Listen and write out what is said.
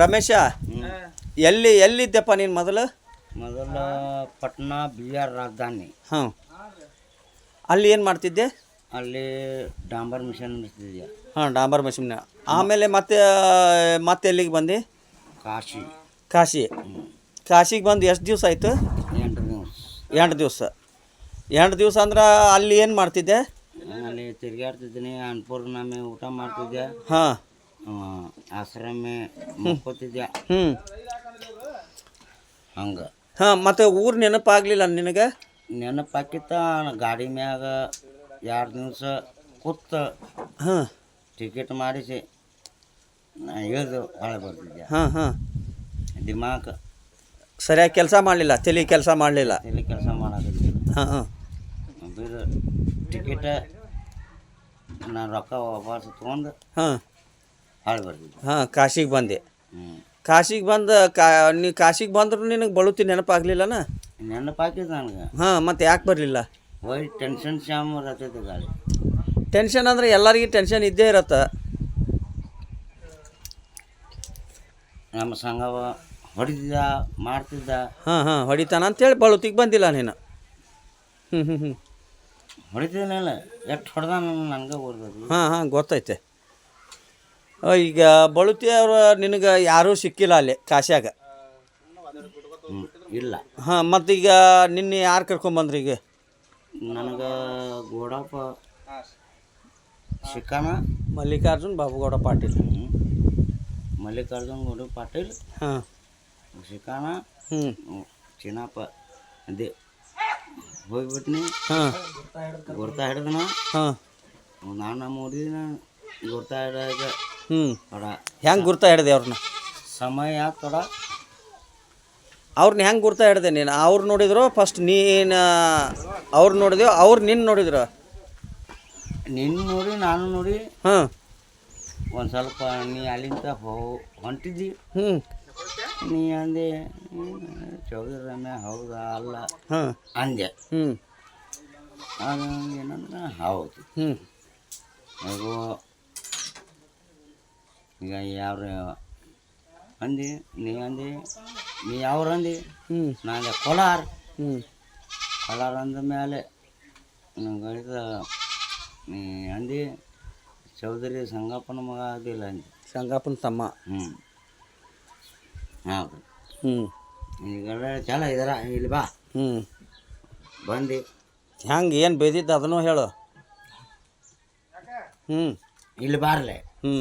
ರಮೇಶ ಎಲ್ಲಿ ಎಲ್ಲಿದ್ದೆಪ್ಪ ನೀನು ಮೊದಲು? ಮೊದಲ ಪಟ್ನಾ ಬಿಹಾರ್ ರಾಜಧಾನಿ. ಹಾಂ ಅಲ್ಲಿ ಏನು ಮಾಡ್ತಿದ್ದೆ? ಅಲ್ಲಿ ಡಾಂಬರ್ ಮಿಷನ್ ನಡೆಸ್ತಿದ್ಯ? ಹಾಂ ಡಾಂಬರ್ ಮಿಷನ್. ಆಮೇಲೆ ಮತ್ತೆ ಮತ್ತೆ ಎಲ್ಲಿಗೆ ಬಂದು? ಕಾಶಿ. ಕಾಶಿ. ಕಾಶಿಗೆ ಬಂದು ಎಷ್ಟು ದಿವಸ ಆಯಿತು? ಎಂಟು ದಿವಸ. ಎಂಟು ದಿವಸ. ಎಂಟು ದಿವಸ ಅಂದ್ರೆ ಅಲ್ಲಿ ಏನು ಮಾಡ್ತಿದ್ದೆ? ಅಲ್ಲಿ ತಿರುಗಾಡ್ತಿದ್ದೀನಿ ಅನ್ನಪೂರ್ಣಮೆ ಊಟ ಮಾಡ್ತಿದ್ದೆ. ಹಾಂ. ಆಶ್ರಮೆ ಮಕ್ಕೋತಿದ್ದೆ ಹ್ಞೂ ಹಂಗೆ. ಹಾಂ ಮತ್ತು ಊರು ನೆನಪಾಗಲಿಲ್ಲ ನಿನಗೆ? ನೆನಪಾಕಿತ್ತ ಗಾಡಿ ಮ್ಯಾಗ ಎರಡು ದಿವಸ ಕೂತ ಹಾಂ. ಟಿಕೆಟ್ ಮಾಡಿಸಿ ನಾ ಇಳಿದು ಒಳಗೆ ಬರ್ತಿದ್ದೆ ಹಾಂ ಹಾಂ. ದಿಮಾಕ್ ಸರಿಯಾಗಿ ಕೆಲಸ ಮಾಡಲಿಲ್ಲ ತಲೆ ಕೆಲಸ ಮಾಡಲಿಲ್ಲ? ತೆಲಿ ಕೆಲಸ ಮಾಡೋದಿಲ್ಲ ಹಾಂ ಹಾಂ. ಟಿಕೆಟ್ ನಾನು ರೊಕ್ಕ ವಾಪಸ್ ತೊಗೊಂಡು ಹಾಂ. ಹೊಳೆ ಬರ್ತಿದ್ದೆ ಹಾಂ ಕಾಶಿಗೆ ಬಂದೆ. ಹ್ಞೂ ಕಾಶಿಗೆ ಬಂದ ಕಾ ನೀ ಕಾಶಿಗೆ ಬಂದ್ರು ನಿನಗೆ ಬಳುತಿ ನೆನಪಾಗ್ಲಿಲ್ಲನ? ನೆನಪಾಕಿದ್ದು ನನಗೆ. ಹಾಂ ಮತ್ತೆ ಯಾಕೆ ಬರಲಿಲ್ಲ? ಒಯ್ ಟೆನ್ಷನ್ ಶಾಮ್ ಇರತೈತೆ ಗಾಡಿ ಟೆನ್ಷನ್ ಅಂದ್ರೆ ಎಲ್ಲರಿಗೂ ಟೆನ್ಷನ್ ಇದ್ದೇ ಇರತ್ತೆ. ನಮ್ಮ ಸಂಘವ ಹೊಡಿತಿದ್ದ ಮಾಡ್ತಿದ್ದ. ಹಾಂ ಹಾಂ ಹೊಡಿತಾನ ಅಂತೇಳಿ ಬಳುತಿಗೆ ಬಂದಿಲ್ಲ ನೀನು. ಹ್ಞೂ ಹ್ಞೂ ಹ್ಞೂ ಹೊಡಿತಿದ್ನಲ್ಲ ಎಷ್ಟು ಹೊಡೆದ ನನಗೆ ಓದ್ಬೋದು ಹಾಂ ಹಾಂ ಗೊತ್ತೈತೆ. ಈಗ ಬಳುತಿ ಅವರು ನಿನಗೆ ಯಾರೂ ಸಿಕ್ಕಿಲ್ಲ ಅಲ್ಲಿ ಕಾಶ್ಯಾಗ ಹ್ಞೂ ಇಲ್ಲ. ಹಾಂ ಈಗ ನಿನ್ನೆ ಯಾರು ಕರ್ಕೊಂಬಂದ್ರಿ ಈಗ? ನನಗೆ ಗೋಡಪ್ಪ ಶಿಕಾನ ಮಲ್ಲಿಕಾರ್ಜುನ್ ಬಾಬುಗೌಡ ಪಾಟೀಲ್. ಹ್ಞೂ ಮಲ್ಲಿಕಾರ್ಜುನ್ ಗೌಡ ಪಾಟೀಲ್ ಹಾಂ. ಶಿಕಾನ ಹ್ಞೂ ಹ್ಞೂ, ಚಿನ್ನಪ್ಪ ಅದೇ. ಹೋಗ್ಬಿಟ್ನಿ. ಹಾಂ. ಗುರ್ತಾ ಹಿಡಿದನ. ಹಾಂ. ನಾನು ನೋಡಿದಿನ ಗುರ್ತಾ ಹಿಡಿದಾಗ ಹ್ಞೂ ಹೆಂಗೆ ಗುರ್ತ ಹಿಡ್ದೆ ಅವ್ರನ್ನ ಸಮಯ ತೊಡ. ಅವ್ರನ್ನ ಹೆಂಗೆ ಗುರ್ತ ಹಿಡ್ದೆ ನೀನು? ಅವ್ರು ನೋಡಿದ್ರು ಫಸ್ಟ್ ನೀನು ಅವ್ರು ನೋಡಿದೆವು ಅವ್ರು ನಿನ್ನ ನೋಡಿದ್ರು? ನಿನ್ನ ನೋಡಿ ನಾನು ನೋಡಿ. ಹಾಂ. ಒಂದು ಸ್ವಲ್ಪ ನೀ ಅಲ್ಲಿಂದ ಹೋ ಹೊಂಟಿದ್ದಿ. ಹ್ಞೂ ನೀ ಅಂದೆ ಚೌಧರಿ ರಮ್ಯ ಹೌದಾ? ಅಲ್ಲ. ಹಾಂ. ಅಂದೆ. ಹ್ಞೂ ಅದು ಏನಂದ್ರೆ ಹೌದು. ಹ್ಞೂ ಈಗ ಯಾರು ಅಂದಿ ನೀ ಅಂದಿ ನೀ ಯಾವ್ರು ಅಂದಿ? ಹ್ಞೂ ನಾನು ಕೋಲಾರ. ಹ್ಞೂ ಕೋಲಾರ ಅಂದ ಮೇಲೆ ಗಣಿತ ನೀ ಅಂದಿ ಚೌಧರಿ ಸಂಗಪ್ಪನ ಮಗ ಆಗಿಲ್ಲ ಅಂದಿ. ಸಂಗಪ್ಪನ ತಮ್ಮ. ಹ್ಞೂ ಹೌದು. ಹ್ಞೂ ಈಗ ಚಲ ಇದರ ಇಲ್ಲಿ ಬಾ. ಹ್ಞೂ ಬಂದು. ಹೆಂಗೆ ಏನು ಬೇದಿದ್ದ ಅದನ್ನು ಹೇಳು. ಹ್ಞೂ ಇಲ್ಲಿ ಬಾರಲೆ. ಹ್ಞೂ